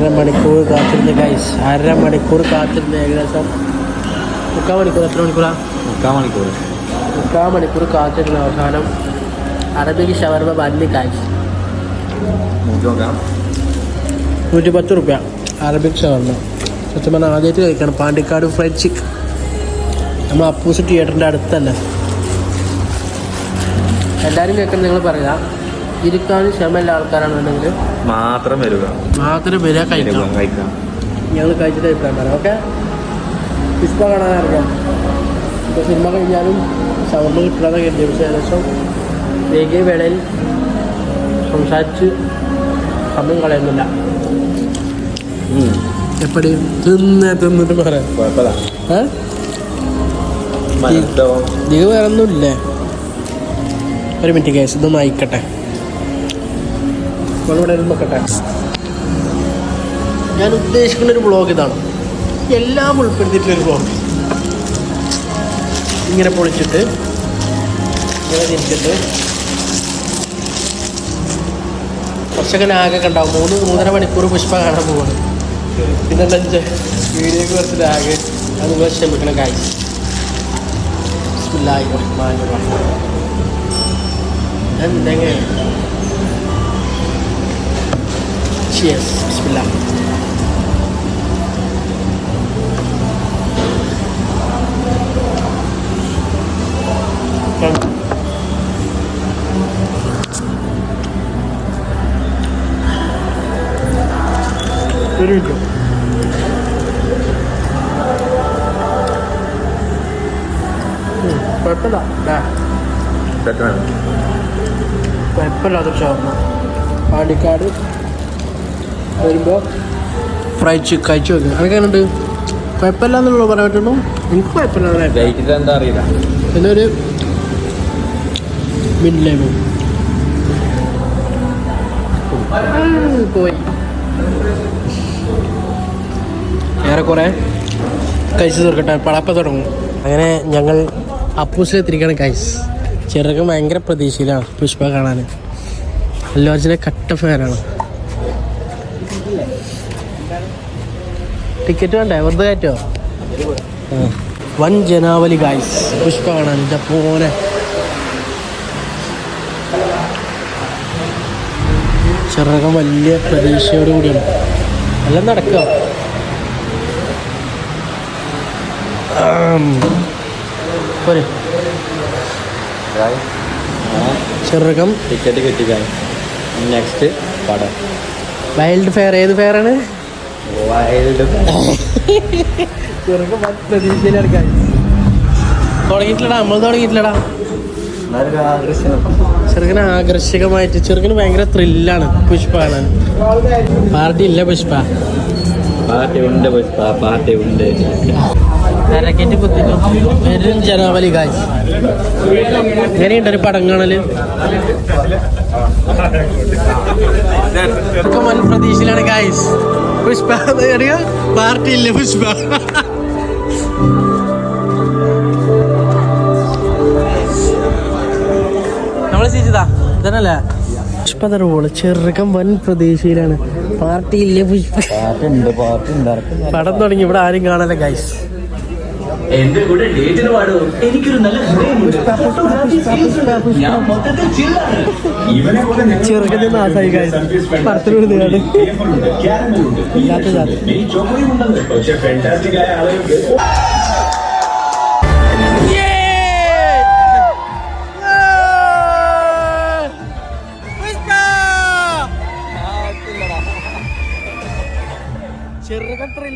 അരമണിക്കൂർ കാത്തിരുന്ന് ഗൈസ് അരമണിക്കൂർ കാത്തിരുന്ന് ഏകദേശം മുക്കാൽ മണിക്കൂർ. എത്ര മണിക്കൂറാ? മുക്കാൽ മണിക്കൂർ. മുക്കാൽ മണിക്കൂർ കാത്തിരുന്ന അവസാനം അറബിക്ക് ഷവർമ ബന്നി ഗൈസ് നൂറ്റി പത്ത് റുപ്യ അറബിക് ഷവർമ. സത്യം പറഞ്ഞാൽ ആദ്യമായിട്ട് കഴിക്കണം. പാണ്ടിക്കാട് ഫ്രൈഡ് ചിക്കൻ നമ്മൾ അപ്പോസിറ്റ് തിയേറ്ററിന്റെ അടുത്തല്ല? എല്ലാവരും കേൾക്കുന്നത് നിങ്ങൾ പറയാം. ഇരിക്കാനും ക്ഷമയുള്ള ആൾക്കാരാണെന്നുണ്ടെങ്കിൽ മാത്രം വരിക. മാത്രം വരിക കഴിക്കാം. ഞങ്ങൾ കഴിച്ചിട്ട് അഭിപ്രായം പറയാം ഓക്കെ? പുഷ്പ കാണാനറിയാം ഇപ്പോൾ സിനിമ കഴിഞ്ഞാലും ഷവർമ കിട്ടാതെ കരുതി പക്ഷേ ഏകദേശം വൈകിയ വേളയിൽ സംസാരിച്ച് സമയം കളയുന്നില്ല. എപ്പടി? തിന്ന് തിന്നിട്ട് പറയാം ഇത് വേറെ ഒന്നുമില്ലേ ഒരു മിനിറ്റ് കേസ് ഇതൊന്നും അയക്കട്ടെ ഞാൻ ഉദ്ദേശിക്കുന്ന ഒരു ബ്ലോഗ് ഇതാണ്. എല്ലാം ഉൾപ്പെടുത്തിയിട്ടൊരു ബ്ലോഗ് ഇങ്ങനെ പൊളിച്ചിട്ട് ഇങ്ങനെ തിരിച്ചിട്ട്. കുറച്ചൊക്കെ ആകെ ഉണ്ടാവും. മൂന്ന് മൂന്നര മണിക്കൂർ പുഷ്പ കാണാൻ പോവാണ്. പിന്നെ എന്താ വെച്ചാൽ വീഡിയോക്ക് കുറച്ച് ലാഗ് അത് ക്ഷമിക്കണം കായ് ബിസ്മില്ലാഹി റഹീം എന്തെങ്കിലും Cheers. Bismillah. ഉം, കുഴപ്പമില്ല കുഴപ്പമില്ലാത്ത ഷവർമ്മ പാണ്ടിക്കാട് വരുമ്പോൾ ഫ്രൈ ചിക്കൻ കഴിച്ചു വെക്കുന്നത് അതൊക്കെ ഉണ്ട് കുഴപ്പമില്ല എന്നുള്ളത് പറയാൻ പറ്റുള്ളൂ. എനിക്ക് കുഴപ്പമില്ല എന്താ അറിയില്ല. എന്നൊരു മിനിലേമോ പോയി. ഏറെക്കുറെ കഴിച്ചു തീർക്കട്ടെ. പടപ്പ തുടങ്ങും. അങ്ങനെ ഞങ്ങൾ അപ്പൂസിലെത്തിരിക്കുകയാണ് കൈസ് ചെറുക്കൻ ഭയങ്കര പ്രതീക്ഷയിലാണ് പുഷ്പ കാണാൻ. അല്ലു അർജുനെ കട്ട ഫാനാണ് ടിക്കറ്റ് വേണ്ടേ? വെറുതെ കയറ്റോ വൻ ജനാവലി ഗായ്സ് പുഷ്പ കാണാൻ എന്റെ പോലെ ചെറുകം വലിയ പ്രതീക്ഷയോട് കൂടിയാണ്. എല്ലാം നടക്കുക പോരെ. ചെറുകം ടിക്കറ്റ് കിട്ടിക്കാൻ. നെക്സ്റ്റ് പടം. വൈൽഡ് ഫെയർ ഏത് ഫെയറാണ് വൈൽഡ് ചെറുക്കം ഗായ്സ് തുടങ്ങിയിട്ടില്ലടാ നമ്മൾ തുടങ്ങിയിട്ടില്ലടാ. ചെറുക്കന് ആകർഷകമായിട്ട് ചെറുക്കന് ഭയങ്കര ത്രില്ലാണ് പുഷ്പ കാണാൻ. പാർട്ടി ഇല്ല പുഷ്പ. പാർട്ടി ഉണ്ട് പുഷ്പ പാർട്ടി ഉണ്ട് വെറും ജനാവലി കാശ് എങ്ങനെയുണ്ട് ഒരു പടം കാണൽ? പ്രതീക്ഷയിലാണ് ഗായ്സ് പുഷ്പ പാർട്ടി ഇല്ല പുഷ്പ. നമ്മൾ ചിരിച്ചതാ. ഇതന്നല്ലേ പുഷ്പ റോൾ ചെറുക്കം വൻ പ്രതീക്ഷയിലാണ്. പാർട്ടി ഇല്ല പുഷ്പ പാർട്ടി ഉണ്ട് പാർട്ടി ഉണ്ട് പടം തുടങ്ങി ഇവിടെ ആരും കാണാല ഗൈസ് എന്റെ കൂടെ ഡേറ്റിന് പാടൂ. എനിക്കൊരു നല്ല ചെറുക്കന്റെ നാസായി പക്ഷെ പടത്തിലൂടെ ആയ ഇല്ലാത്ത ജാതി.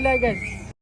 ചോക്ലേറ്റ് പക്ഷെ